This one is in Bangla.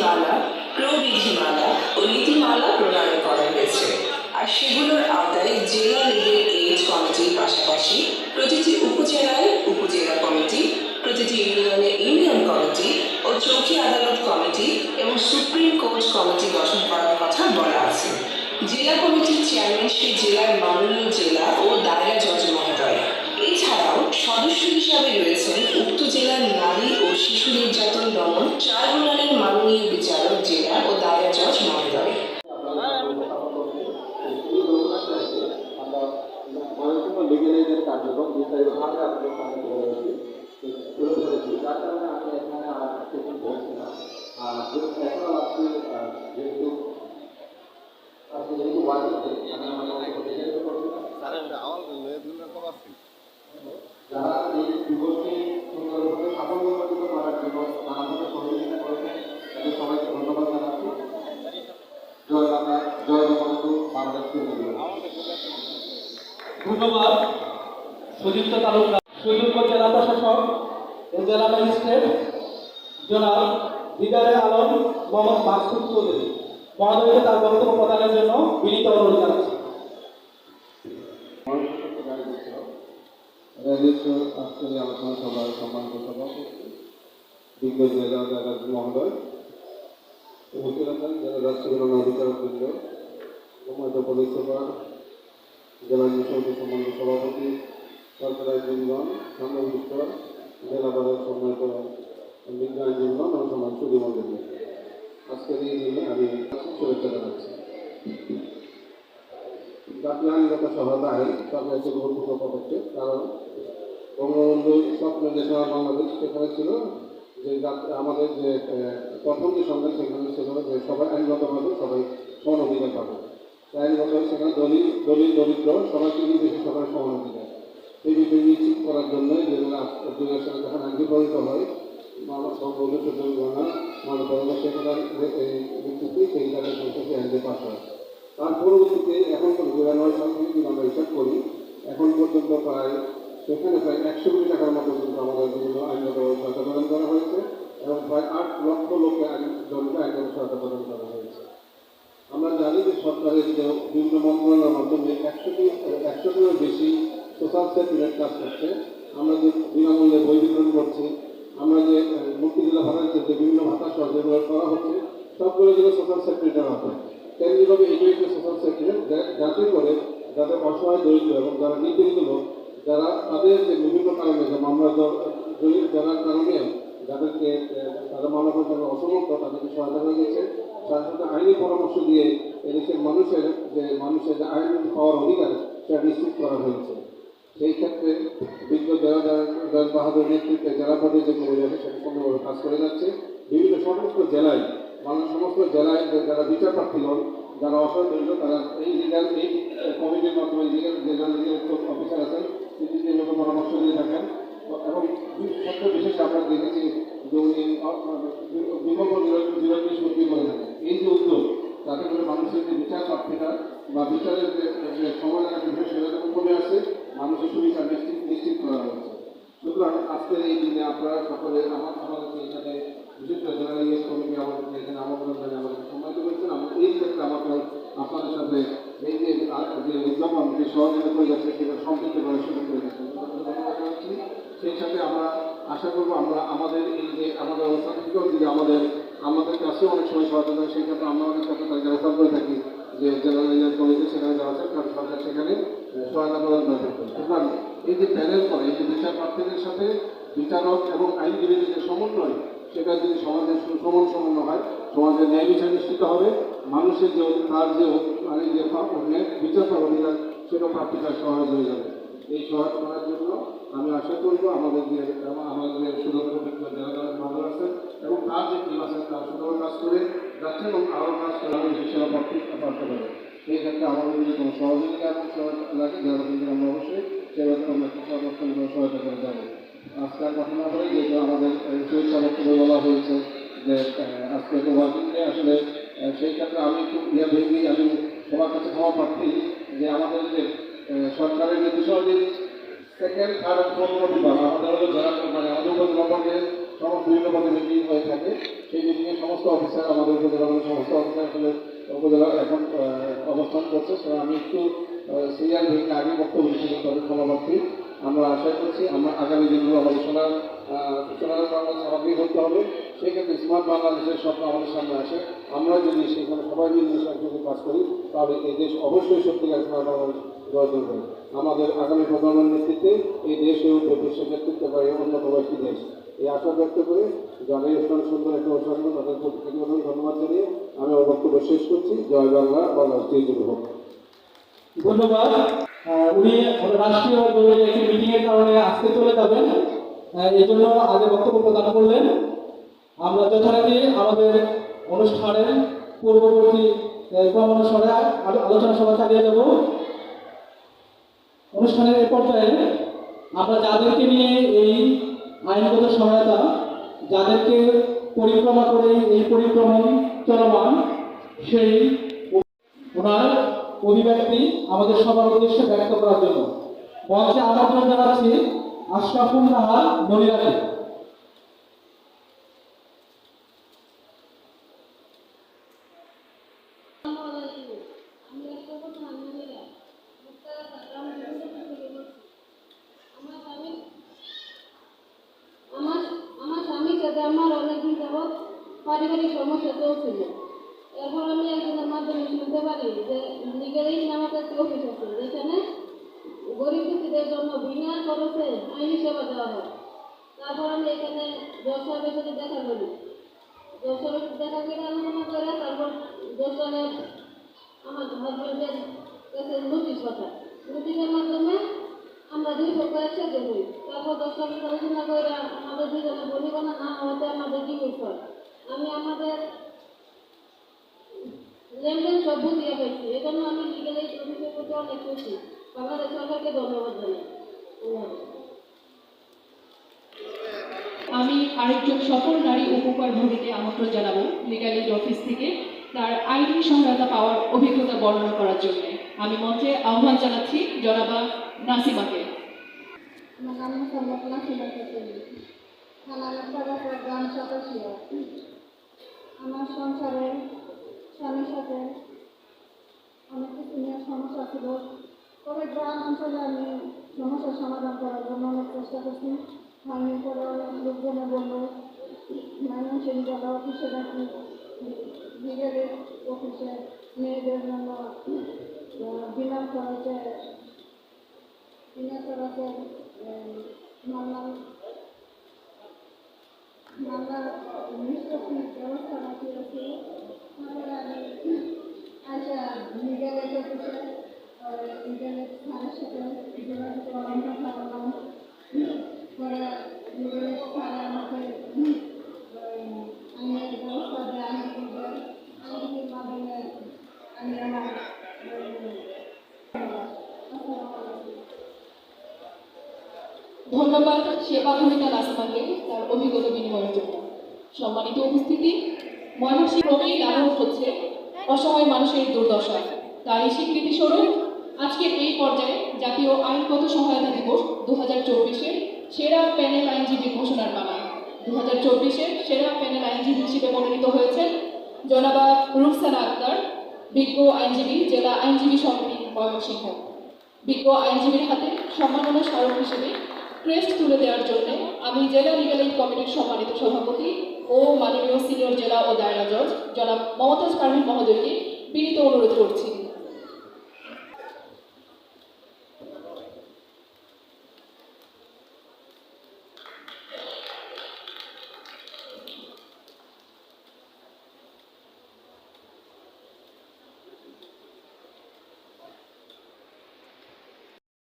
বিধিমালা প্রবিধিমালা ও নীতিমালা প্রণয়ন করা হয়েছে। আর সেগুলোর আওতায় জেলা লিগেল এইড কমিটির পাশাপাশি প্রতিটি উপজেলায় উপজেলা কমিটি, প্রতিটি ইউনিয়নে ইউনিয়ন কমিটি ও চৌকি আদালত কমিটি এবং সুপ্রিম কোর্ট কমিটি গঠন করার কথা বলা আছে। জেলা কমিটির চেয়ারম্যান সেই জেলার মাননীয় জেলা ও দায়রা জজ মহোদয়। এছাড়াও সদস্য হিসাবে রয়েছেন উক্ত জেলার নারী ও শিশু নির্যাতন দমন ট্রাইব্যুনালের মাননীয় বিচারক জেলা ও দায়রা জজ মহোদয় আমরা লিগেলাইজের কার্যক্রম বিস্তারিতভাবে আপনাদের সামনে তুলে ধরেছি তুলে ধরেছি যার কারণে আমি এখানে আর কিছু বলছি না আর যেহেতু এখন আপনি ধন্যবাদ সুযুক্ত তালুকদার সুযোগ্য জেলা প্রশাসক জেলা ম্যাজিস্ট্রেট জনাব দিদারে আলম মোহাম্মদ মাকসুদ চৌধুরী। মহোদয়কে তার বক্তব্য প্রদানের জন্য বিনীত অনুরোধ জানাচ্ছি। আলোচনা সভার সম্মানিত সভাপতি বিজ্ঞ জেলা জেলা মহোদয় উপস্থিত আছেন জেলা রাষ্ট্রীয় অধিকারক বৃন্দ সম্মানিত পরিষেবা জেলা সমিতি সম্মানিত সভাপতি সরকারি আইনজীবীগণ সাংবাদিক জেলা বাজার সম্মানিত বিজ্ঞান আইনজীবীগণ এবং সমাজ সুদীমন্ডলী আজকের এই দিনে আমি শুভেচ্ছা জানাচ্ছি। জাতীয় আইনগত সহায়তা আইন সরকার একটি গুরুত্বপূর্ণ পদক্ষেপ, কারণ বঙ্গবন্ধু স্বপ্ন যে সারা বাংলাদেশ সেখানে ছিল, যে আমাদের যে প্রথম যে সংগ্রাম সেখানে ছিল, যে সবাই আইনগতভাবে সবাই আইনগত সেখানে দলিল দলিল দরিদ্র সবাইকে কিন্তু বেশি সবাই সমান অধিকার সেই বিষয় নিশ্চিত করার জন্য যেগুলো হাজার যখন প্রণীত হয় গণনা সেখানে ভিত্তিতে সেই জায়গায় সেই আইনটি পাশ হয় তার পরবর্তীতে এখন দু নয় সাল থেকে যদি আমরা হিসাব করি, এখন পর্যন্ত প্রায় সেখানে প্রায় একশো কোটি টাকার মতো কিন্তু আমাদের বিভিন্ন আইনগত সহায়তা প্রদান করা হয়েছে এবং প্রায় আট লক্ষ লোককে জনকে আইনগত সহায়তা প্রদান করা হয়েছে। আমরা জানি যে সরকারের যে বিভিন্ন মন্ত্রণালয়ের মাধ্যমে একশোটি একশোটিরও বেশি সোশ্যাল সেফটিনেট কাজ করছে। আমরা যে বিনামূল্যে বই বিতরণ করছি, আমরা যে ভাতা দিচ্ছে যে বিভিন্ন ভাতা সহ যেগুলো করা হচ্ছে, সবগুলো যেগুলো সোশ্যাল সেফটিনেটের মাধ্যমে। তেমনিভাবে এটিও একটি সোশ্যাল সেফটিনেট যাতে করে যাদের অসহায়, দরিদ্র এবং যারা নিপীড়িত লোক, যারা তাদের যে বিভিন্ন কারণে যে মামলা জড়িত যারা কারণে যাদেরকে তারা মামলা করতে অসমর্থ তাদেরকে সহায়তা হয়ে গেছে তার সাথে আইনি পরামর্শ দিয়ে এদেশের মানুষের যে মানুষের যে আইন পাওয়ার অধিকার, সেটা নিশ্চিত করা হয়েছে। সেই ক্ষেত্রে বিজ্ঞ জেলা জজ বাহাদুর নেতৃত্বে জেলা পর্যায়ে যেগুলো রয়েছে সেটা সুন্দরভাবে কাজ করে যাচ্ছে। বিভিন্ন সমস্ত জেলায় বাংলার সমস্ত জেলায় যে যারা বিচার প্রার্থীগণ যারা অসহায় তারা এই লিগাল এই কমিটির মাধ্যমে লিগাল যে লিগাল অফিসার আছেন, তিনি যেভাবে পরামর্শ দিয়ে থাকেন, এবং ক্ষেত্রে বিশেষ আমরা দেখেছি যে বিকল্প বিরোধী সত্যি করে থাকেন। এই যে উদ্যোগ, তাতে করে মানুষের যে বিচার প্রার্থীরা বা বিচারের যে সমাধানের বিষয় সেটা কমে আসছে মানুষের সুবিধা নিশ্চিত নিশ্চিত করা হয়েছে সুতরাং আজকের এই দিনে আপনারা সকলে, আমার আমাদেরকে এখানে বিশেষ করে জেনারেল ইয়েস কমিটি আমাদেরকে এখানে আমন্ত্রণ জানিয়ে আমাদেরকে সম্মানিত করেছেন। আমরা এই ক্ষেত্রে আমাকে আপনাদের সাথে এই যে যে উদ্যাপন, যে সহযোগিতা করে যাচ্ছে, সেটা সম্পৃক্ত করার সুযোগ করে জানাচ্ছি। সেই সাথে আমরা আশা করব আমরা আমাদের এই যে, আমাদের অবস্থান যদি আমাদের আমাদের কাছে অনেক সময় সহায়তা দেয় সেই ক্ষেত্রে আমরা অনেক সাথে তাদেরকে রেফার করে থাকি যে জেনারেল ইয়েস কমিটি সেখানে যাওয়া আছে কারণ সরকার সেখানে সহায়তা প্রদান করে সুতরাং এই যে প্যানেল করে, এই যে বিচার প্রার্থীদের সাথে বিচারক এবং আইনজীবীদের যে সমন্বয়, সেটা যদি সমাজের সুষমন সমন্য হয়, সমাজের ন্যায় বিচার নিশ্চিত হবে, মানুষের যে তার যে মানে যে বিচার অধিকার সেটা প্রাপ্তিটা সহজ হয়ে যাবে। এই সহজ করার জন্য আমি আশা করব আমাদের যে আমাদের শুধুমাত্র বিজ্ঞ যারা ভালো আছেন এবং তার যে টিম আছেন তার কাজ করে যাচ্ছেন এবং আরও কাজ করে আমি সেবা প্রাপ্তি পারতে পারে সেই ক্ষেত্রে আমাদের যদি কোনো সহযোগিতা এবং সহায়তা লাগে কিন্তু আমরা অবশ্যই সেবা আমরা সমর্থন করে সহায়তা করে যাব। আজকে কথা না বলে যেহেতু আমাদের শুভেচ্ছা বক্তব্য বলা হয়েছে যে আজকে তো ওয়ার্কিং ডে আসলে সেই ক্ষেত্রে আমি একটু ইয়ে ভেঙে আমি সবার কাছে ক্ষমা প্রার্থী যে আমাদের যে সরকারের যে বিষয়টি সেকেন্ড থার্ড ফোর্থ রবিবার আমাদের হলো যারা মানে আমাদের সমস্ত বিভিন্ন পদে মিটিং হয়ে থাকে। সেই মিটিংয়ে সমস্ত অফিসার, আমাদের উপজেলার সমস্ত অফিসার আসলে উপজেলা এখন অবস্থান করছে। তো আমি একটু সিরিয়াল ভেঙে আগে বক্তব্য দিচ্ছি তবে ক্ষমা আমরা আশা করছি আমরা আগামী দিনগুলো আমাদের সোনার সোনার বাংলাদেশ আমাদেরই করতে হবে। সেক্ষেত্রে স্মার্ট বাংলাদেশের স্বপ্ন আমাদের সামনে আসে। আমরা যদি সেখানে সবাই মিলে একসাথে কাজ করি, তাহলে এই দেশ অবশ্যই সত্যিকার স্মার্ট বাংলাদেশ গড়ে তুলবে। আমাদের আগামী প্রজন্মের নেতৃত্বে এই দেশে উঠবে বিশ্বের নেতৃত্ব করে অন্যতম একটি দেশ। এই আশা ব্যক্ত করে এই অনুষ্ঠান সুন্দর একটা অনুষ্ঠান তাদের প্রতি কৃতজ্ঞতা ধন্যবাদ জানিয়ে আমি আমার বক্তব্য শেষ করছি। জয় বাংলা বাংলাদেশ জয় হোক ধন্যবাদ। উনি রাষ্ট্রীয় একটি মিটিংয়ের কারণে আজকে চলে যাবেন। এই জন্য আগে বক্তব্য প্রদান করলেন। আমরা যথারীতি আমাদের অনুষ্ঠানের পূর্ববর্তী ক্রমানুসারে আলো- আলোচনা সভা চালিয়ে যাব। অনুষ্ঠানের এ পর্যায়ে আমরা যাদেরকে নিয়ে এই আইনগত সহায়তা, যাদেরকে পরিক্রমা করে এই পরিক্রমণ চলমান সেই ওনার অভিব্যক্তি আমাদের সবার উদ্দেশ্যে ব্যক্ত করার জন্য। মঞ্চে আমন্ত্রণ জানাচ্ছি আশরাফুল নাহার মনিরাকে আমি একটা কথা আলমারিরা মুক্তারা গ্রাম থেকে বলছি আমার স্বামী আমার আমার স্বামীর সাথে আমার অনেকদিন যাবৎ পারিবারিক চলছিল এরপর আমি একজনের মাধ্যমে শুনতে পারি যে লিগেলি নামক একটি অফিস আছে, যেখানে গরিব দুঃখীদের জন্য বিনা খরচে আইনি সেবা দেওয়া হয়। তারপর আমি এখানে জজ সাহেবের সাথে দেখা করি। জজ সাহেবের দেখা করে আলোচনা করে, তারপর জজ সাহেব আমার হাজবেন্ডের কাছে নোটিশ পাঠায়। নোটিশের মাধ্যমে আমরা দুই পক্ষ একসাথে হই তারপর দশটা মিনিট আলোচনা করে আমাদের দুজনে বলিবানা না হওয়াতে আমাদের ডিভোর্স হয়? আমি আমাদের লেনদেন সব বুঝিয়ে পাইছি এজন্য আমি লিগেল এইড অফিসের প্রতি অনেক খুশি বাংলাদেশ সরকারকে ধন্যবাদ জানাই। আমি আরেকজন সফল নারী উপকার ভূমিতে আমন্ত্রণ জানাব লিগাল এইড অফিস থেকে তার আইনি সহায়তা পাওয়ার অভিজ্ঞতা বর্ণনা করার জন্য। আমি মঞ্চে আহ্বান জানাচ্ছি জনাবা নাসিমাকে। আমার নাম মোহাম্মদ নাসিমা খাতুন থানা নাট্টাবাজার গ্রাম সাতাশিয়া আমার সংসারে স্বামীর সাথে অনেক কিছু নিয়ে সমস্যা ছিল তবে গ্রাম অঞ্চলে আমি সমস্যার সমাধান করার জন্য অনেক চেষ্টা করছি। আমি করে অনেক লোকজনে বলল ময়মনসিং জেলা অফিসে নাকি বিকেলে অফিসে মেয়েদের জন্য খরচে বিনা খরচে আহ, মামলা মামলার নিষ্পত্তির ব্যবস্থা নাকি আচ্ছা ধন্যবাদ সেবা ভূমিকা নাসিমাকে তার অভিজ্ঞতা বিনিময়ের জন্য। সম্মানিত উপস্থিতি। ময়মনসিংহ ক্রমেই লাঘব হচ্ছে। অসময় মানুষের দুর্দশা। তারই স্বীকৃতি স্বরূপ, আজকের এই পর্যায়ে জাতীয় আইনগত সহায়তা দিবস দু হাজার সেরা প্যানেল আইনজীবী ঘোষণার পালা। দু হাজার সেরা প্যানেল আইনজীবী হিসেবে মনোনীত হয়েছেন জনাবা রুকসানা আক্তার, বিজ্ঞ আইনজীবী, জেলা আইনজীবী সমিতি ময়মনসিংহ। বিজ্ঞ আইনজীবীর হাতে সম্মাননা স্মারক হিসেবে ক্রেস্ট তুলে দেওয়ার জন্য আমি জেলা লিগাল কমিটির সম্মানিত সভাপতি ও মাননীয় সিনিয়র জেলা ও দায়রা জজ জনাব মমতাজ পারভিন মহোদয়কে বিনীত অনুরোধ করছি।